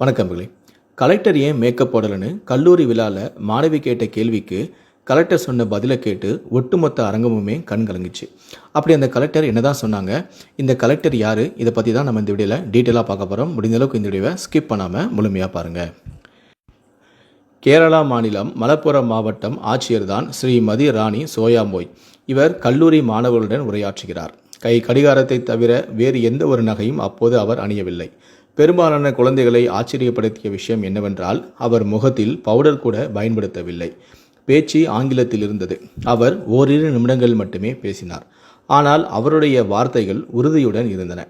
வணக்கம்புகளே collector ஏன் makeup போடலைன்னு கல்லூரி விழாவில் மாணவி கேட்ட கேள்விக்கு கலெக்டர் சொன்ன பதிலை கேட்டு ஒட்டுமொத்த அரங்கமுமே கண் கலங்குச்சு. அப்படி அந்த கலெக்டர் என்னதான் சொன்னாங்க? இந்த கலெக்டர் யார்? இதை பற்றி தான் நம்ம இந்த வீடியோவில் டீட்டெயிலாக பார்க்க போகிறோம் முடிஞ்ச அளவுக்கு இந்த வீடியோவை ஸ்கிப் பண்ணாமல் முழுமையாக பாருங்கள் கேரளா மாநிலம் மலப்புரம் மாவட்டம் ஆட்சியர் தான் ஸ்ரீமதி ராணி சோயாம்போய் இவர் கல்லூரி மாணவர்களுடன் உரையாற்றுகிறார். கை கடிகாரத்தை தவிர வேறு எந்த ஒரு நகையும் அப்போது அவர் அணியவில்லை. பெரும்பாலான குழந்தைகளை ஆச்சரியப்படுத்திய விஷயம் என்னவென்றால் அவர் முகத்தில் பவுடர் கூட பயன்படுத்தவில்லை. பேச்சு ஆங்கிலத்தில் இருந்தது. அவர் ஓரிரு நிமிடங்கள் மட்டுமே பேசினார். ஆனால் அவருடைய வார்த்தைகள் உறுதியுடன் இருந்தன.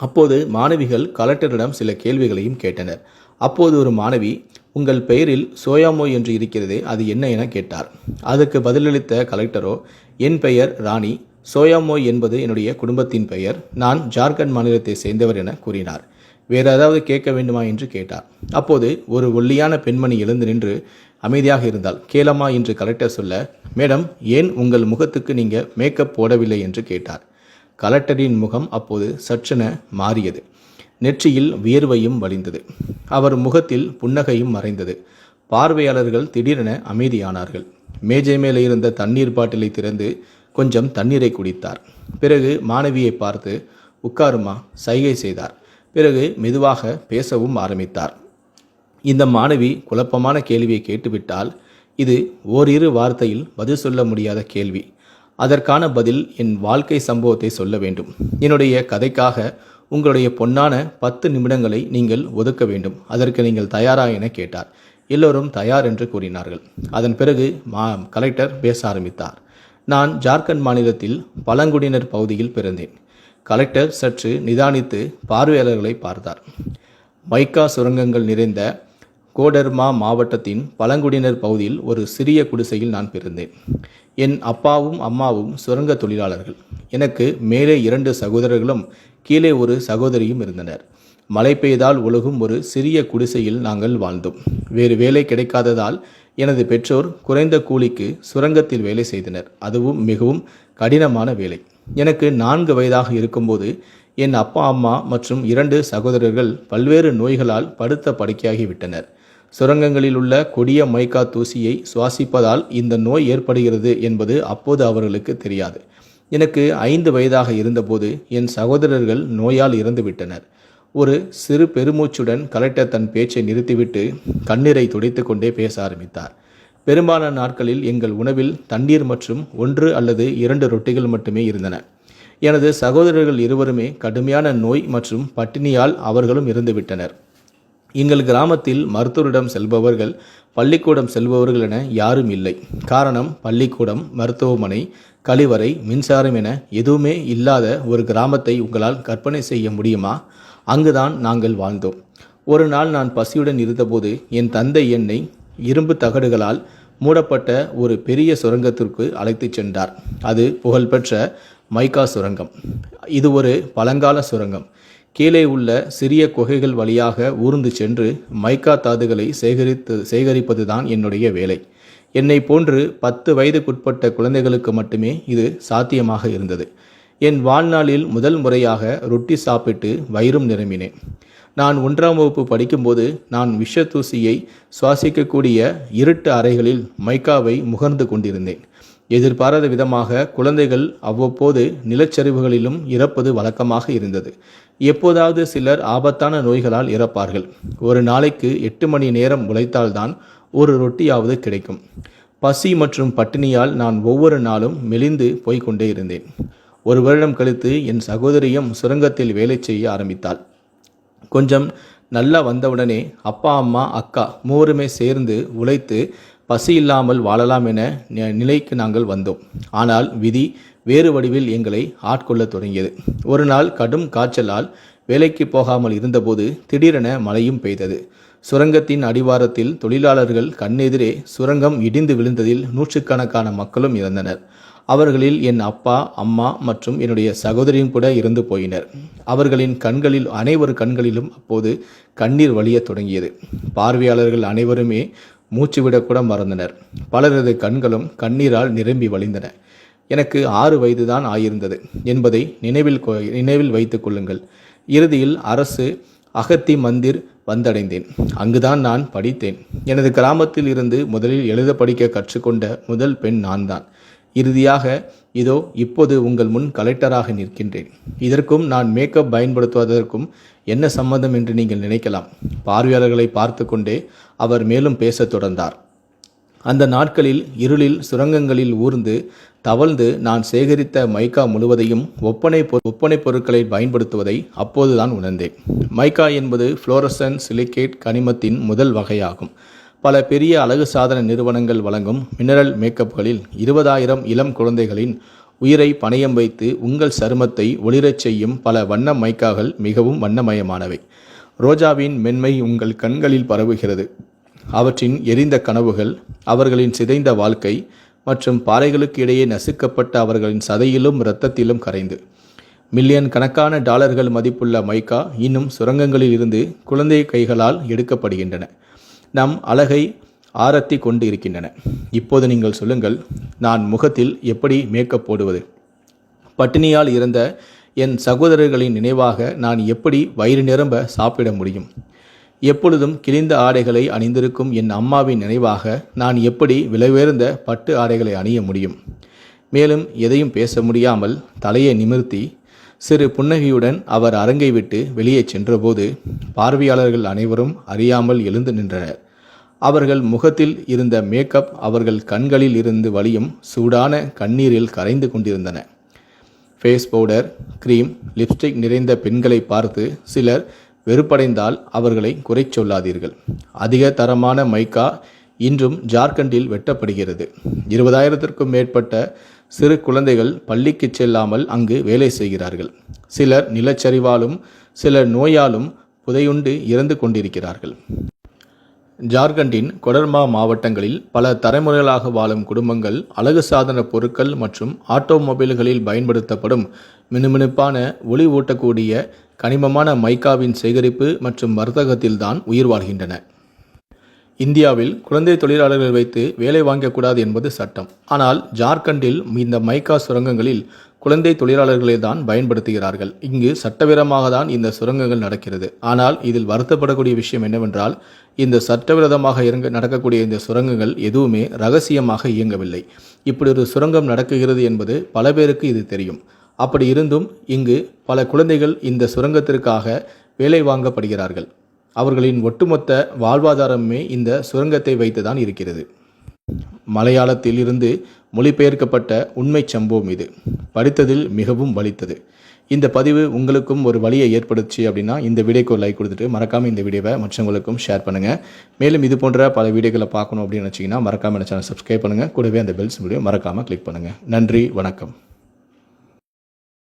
அப்போது மாணவிகள் கலெக்டரிடம் சில கேள்விகளையும் கேட்டனர். அப்போது ஒரு மாணவி உங்கள் பெயரில் சோயாமோ என்று இருக்கிறதே அது என்ன என கேட்டார். அதுக்கு பதிலளித்த கலெக்டரோ என் பெயர் ராணி. சோயாமோய் என்பது என்னுடைய குடும்பத்தின் பெயர். நான் ஜார்க்கண்ட் மாநிலத்தை சேர்ந்தவர் என கூறினார். வேறு ஏதாவது கேட்க வேண்டுமா என்று கேட்டார். அப்போது ஒரு ஒல்லியான பெண்மணி எழுந்து நின்று அமைதியாக இருந்தால் கேளம்மா என்று கலெக்டர் சொல்ல மேடம் ஏன் உங்கள் முகத்துக்கு நீங்கள் மேக்கப் போடவில்லை? என்று கேட்டார். கலெக்டரின் முகம் அப்போது சற்றென மாறியது. நெற்றியில் வியர்வையும் வழிந்தது. அவர் முகத்தில் புன்னகையும் மறைந்தது. பார்வையாளர்கள் திடீரென அமைதியானார்கள். மேஜை மேலே இருந்த தண்ணீர் பாட்டிலை திறந்து கொஞ்சம் தண்ணீரை குடித்தார். பிறகு மாணவியை பார்த்து உட்காருமா சைகை செய்தார். பிறகு மெதுவாக பேசவும் ஆரம்பித்தார். இந்த மாணவி குழப்பமான கேள்வியை கேட்டுவிட்டால் இது ஓரிரு வார்த்தையில் பதில் சொல்ல முடியாத கேள்வி. அதற்கான பதில் என் வாழ்க்கை சம்பவத்தை சொல்ல வேண்டும். என்னுடைய கதைக்காக உங்களுடைய பொன்னான பத்து நிமிடங்களை நீங்கள் ஒதுக்க வேண்டும். அதற்கு நீங்கள் தயாரா என கேட்டார். எல்லோரும் தயார் என்று கூறினார்கள். அதன் பிறகு மா கலெக்டர் பேச ஆரம்பித்தார். நான் ஜார்க்கண்ட் மாநிலத்தில் பழங்குடியினர் பகுதியில் பிறந்தேன். கலெக்டர் சற்று நிதானித்து பார்வையாளர்களை பார்த்தார். மைக்கா சுரங்கங்கள் நிறைந்த கோடர்மா மாவட்டத்தின் பழங்குடியினர் பகுதியில் ஒரு சிறிய குடிசையில் நான் பிறந்தேன். என் அப்பாவும் அம்மாவும் சுரங்க தொழிலாளர்கள். எனக்கு மேலே இரண்டு சகோதரர்களும் கீழே ஒரு சகோதரியும் இருந்தனர். மழை பெய்தால் ஒழுகும் ஒரு சிறிய குடிசையில் நாங்கள் வாழ்ந்தோம். வேறு வேலை கிடைக்காததால் எனது பெற்றோர் குறைந்த கூலிக்கு சுரங்கத்தில் வேலை செய்தனர். அதுவும் மிகவும் கடினமான வேலை. எனக்கு நான்கு வயதாக இருக்கும்போது என் அப்பா அம்மா மற்றும் இரண்டு சகோதரர்கள் பல்வேறு நோய்களால் படுத்த படுக்கையாகிவிட்டனர். சுரங்கங்களில் உள்ள கொடிய மைக்கா தூசியை சுவாசிப்பதால் இந்த நோய் ஏற்படுகிறது என்பது அப்போது அவர்களுக்கு தெரியாது. எனக்கு ஐந்து வயதாக இருந்தபோது என் சகோதரர்கள் நோயால் இறந்துவிட்டனர். ஒரு சிறு பெருமூச்சுடன் கலெக்டர் தன் பேச்சை நிறுத்திவிட்டு கண்ணீரை துடைத்து கொண்டே பேச ஆரம்பித்தார். பெரும்பாலான நாட்களில் எங்கள் உணவில் தண்ணீர் மற்றும் ஒன்று அல்லது இரண்டு ரொட்டிகள் மட்டுமே இருந்தன. எனது சகோதரர்கள் இருவருமே கடுமையான நோய் மற்றும் பட்டினியால் அவர்களும் இருந்துவிட்டனர் எங்கள் கிராமத்தில் மருத்துவரிடம் செல்பவர்கள் பள்ளிக்கூடம் செல்பவர்கள் என யாரும் இல்லை. காரணம் பள்ளிக்கூடம் மருத்துவமனை கழிவறை மின்சாரம் என எதுவுமே இல்லாத ஒரு கிராமத்தை உங்களால் கற்பனை செய்ய முடியுமா? அங்குதான் நாங்கள் வாழ்ந்தோம். ஒரு நாள் நான் பசியுடன் இருந்தபோது என் தந்தை என்னை இரும்பு தகடுகளால் மூடப்பட்ட ஒரு பெரிய சுரங்கத்திற்கு அழைத்துச் சென்றார். அது புகழ்பெற்ற மைக்கா சுரங்கம். இது ஒரு பழங்கால சுரங்கம். கீழே உள்ள சிறிய குகைகள் வழியாக ஊர்ந்து சென்று மைக்கா தாதுகளை சேகரித்து சேகரிப்பதுதான் என்னுடைய வேலை. என்னை போன்று பத்து வயதுக்குட்பட்ட குழந்தைகளுக்கு மட்டுமே இது சாத்தியமாக இருந்தது. என் வாழ்நாளில் முதல் முறையாக ரொட்டி சாப்பிட்டு வயிறும் நிரம்பினேன். நான் ஒன்றாம் வகுப்பு படிக்கும்போது நான் விஷ தூசியை சுவாசிக்கக்கூடிய இருட்டு அறைகளில் மைக்காவை முகர்ந்து கொண்டிருந்தேன். எதிர்பாராத விதமாக குழந்தைகள் அவ்வப்போது நிலச்சரிவுகளிலும் இறப்பது வழக்கமாக இருந்தது. எப்போதாவது சிலர் ஆபத்தான நோய்களால் இறப்பார்கள். ஒரு நாளைக்கு எட்டு மணி நேரம் உழைத்தால்தான் ஒரு ரொட்டியாவது கிடைக்கும். பசி மற்றும் பட்டினியால் நான் ஒவ்வொரு நாளும் மெலிந்து போய்கொண்டே இருந்தேன். ஒரு வருடம் கழித்து என் சகோதரியும் சுரங்கத்தில் வேலை செய்ய ஆரம்பித்தாள். கொஞ்சம் நல்லா வந்தவுடனே அப்பா அம்மா அக்கா மூவருமே சேர்ந்து உழைத்து பசி இல்லாமல் வாழலாம் என நிலைக்கு நாங்கள் வந்தோம். ஆனால் விதி வேறு வடிவில் எங்களை ஆட்கொள்ளத் தொடங்கியது. ஒரு நாள் கடும் காய்ச்சலால் வேலைக்கு போகாமல் இருந்தபோது திடீரென மழையும் பெய்தது. சுரங்கத்தின் அடிவாரத்தில் தொழிலாளர்கள் கண்ணெதிரே சுரங்கம் இடிந்து விழுந்ததில் நூற்றுக்கணக்கான மக்களும் இறந்தனர். அவர்களில் என் அப்பா அம்மா மற்றும் என்னுடைய சகோதரியும் கூட இருந்து போயினர். அவர்களின் கண்களில் அனைவர் கண்களிலும் அப்போது கண்ணீர் வழியத் தொடங்கியது. பார்வையாளர்கள் அனைவருமே மூச்சுவிடக்கூட மறந்தனர். பலரது கண்களும் கண்ணீரால் நிரம்பி வழிந்தன. எனக்கு ஆறு வயதுதான் ஆயிருந்தது. என்பதை நினைவில் கொ- நினைவில் வைத்துக் கொள்ளுங்கள். இறுதியில் அரசு அகத்தி மந்திர் வந்தடைந்தேன். அங்குதான் நான் படித்தேன். எனது கிராமத்தில் இருந்து முதலில் எழுத படிக்க கற்றுக்கொண்ட முதல் பெண் நான் தான் இறுதியாக இதோ இப்போது உங்கள் முன் கலெக்டராக நிற்கின்றேன். இதற்கும் நான் மேக்கப் பயன்படுத்துவதற்கும் என்ன சம்மந்தம் என்று நீங்கள் நினைக்கலாம். பார்வையாளர்களை பார்த்து கொண்டே அவர் மேலும் பேசத் தொடர்ந்தார். அந்த நாட்களில் இருளில் சுரங்கங்களில் ஊர்ந்து தவழ்ந்து நான் சேகரித்த மைக்கா முழுவதையும் ஒப்பனை பொ ஒப்பனை பொருட்களை பயன்படுத்துவதை அப்போதுதான் உணர்ந்தேன். மைக்கா என்பது புளோரசன் சிலிகேட் கனிமத்தின் முதல் வகையாகும். பல பெரிய அழகு சாதன நிறுவனங்கள் வழங்கும் மினரல் மேக்கப்களில் இருபதாயிரம் இளம் குழந்தைகளின் உயிரை பணயம் வைத்து உங்கள் சருமத்தை ஒளிரச் செய்யும் பல வண்ண மைக்காகள் மிகவும் வண்ணமயமானவை. ரோஜாவின் மென்மை உங்கள் கண்களில் பரவுகிறது. அவற்றின் எரிந்த கனவுகள் அவர்களின் சிதைந்த வாழ்க்கை மற்றும் பாறைகளுக்கு இடையே நசுக்கப்பட்ட அவர்களின் சதையிலும் இரத்தத்திலும் கரைந்து. மில்லியன் கணக்கான டாலர்கள் மதிப்புள்ள மைக்கா இன்னும் சுரங்கங்களில் இருந்து குழந்தை கைகளால் எடுக்கப்படுகின்றன. நம் அழகை ஆரத்தி கொண்டு இருக்கின்றன இப்போது நீங்கள் சொல்லுங்கள் நான் முகத்தில் எப்படி மேக்கப் போடுவது? பட்டினியால் இறந்த என் சகோதரர்களின் நினைவாக நான் எப்படி வயிறு நிரம்ப சாப்பிட முடியும்? எப்பொழுதும் கிழிந்த ஆடைகளை அணிந்திருக்கும் என் அம்மாவின் நினைவாக நான் எப்படி விலையுயர்ந்த பட்டு ஆடைகளை அணிய முடியும்? மேலும் எதையும் பேச முடியாமல் தலையை நிமிர்த்தி சிறு புன்னகையுடன் அவர் அரங்கை விட்டு வெளியே சென்றபோது பார்வையாளர்கள் அனைவரும் அறியாமல் எழுந்து நின்றனர். அவர்கள் முகத்தில் இருந்த மேக்கப் அவர்கள் கண்களில் இருந்து வழியும் சூடான கண்ணீரில் கரைந்து கொண்டிருந்தன. ஃபேஸ் பவுடர் க்ரீம் லிப்ஸ்டிக் நிறைந்த பெண்களை பார்த்து சிலர் வெறுப்படைந்தால் அவர்களை குறை சொல்லாதீர்கள். அதிக தரமான மைக்கா இன்றும் ஜார்க்கண்டில் வெட்டப்படுகிறது. இருபதாயிரத்திற்கும் மேற்பட்ட சிறு குழந்தைகள் பள்ளிக்கு செல்லாமல் அங்கு வேலை செய்கிறார்கள். சிலர் நிலச்சரிவாலும் சிலர் நோயாலும் புதையுண்டு இறந்து கொண்டிருக்கிறார்கள். ஜார்க்கண்டின் கொடர்மா மாவட்டங்களில் பல தலைமுறைகளாக வாழும் குடும்பங்கள் அழகு சாதன பொருட்கள் மற்றும் ஆட்டோமொபைல்களில் பயன்படுத்தப்படும் மினுமினுப்பான ஒளி ஊட்டக்கூடிய கனிமமான மைக்காவின் சேகரிப்பு மற்றும் வர்த்தகத்தில்தான் உயிர் வாழ்கின்றன. இந்தியாவில் குழந்தை தொழிலாளர்கள் வைத்து வேலை வாங்கக்கூடாது என்பது சட்டம். ஆனால் ஜார்க்கண்டில் இந்த மைக்கா சுரங்கங்களில் குழந்தை தொழிலாளர்களை தான் பயன்படுத்துகிறார்கள். இங்கு சட்டவிரமாக தான் இந்த சுரங்கங்கள் நடக்கிறது. ஆனால் இதில் வருத்தப்படக்கூடிய விஷயம் என்னவென்றால் இந்த சட்டவிரோதமாக இறங்க நடக்கக்கூடிய இந்த சுரங்கங்கள் எதுவுமே ரகசியமாக இயங்கவில்லை. இப்படி ஒரு சுரங்கம் நடக்குகிறது என்பது பல பேருக்கு இது தெரியும். அப்படி இருந்தும் இங்கு பல குழந்தைகள் இந்த சுரங்கத்திற்காக வேலை வாங்கப்படுகிறார்கள். அவர்களின் ஒட்டுமொத்த வாழ்வாதாரமே இந்த சுரங்கத்தை வைத்துதான் இருக்கிறது. மலையாளத்தில் இருந்து மொழிபெயர்க்கப்பட்ட உண்மை சம்பவம் இது. படித்ததில் மிகவும் வலித்தது. இந்த பதிவு உங்களுக்கும் ஒரு வழியை ஏற்படுச்சு அப்படின்னா இந்த வீடியோக்கு ஒரு லைக் கொடுத்துட்டு மறக்காமல் இந்த வீடியோவை மற்றவங்களுக்கும் ஷேர் பண்ணுங்கள் மேலும் இது போன்ற பல வீடியோக்களை பார்க்கணும் அப்படின்னு நினச்சிங்கன்னா மறக்காமல் சேனல் சப்ஸ்கிரைப் பண்ணுங்கள் கூடவே அந்த பெல்ஸ் வீடியோ மறக்காமல் கிளிக் பண்ணுங்கள் நன்றி வணக்கம்.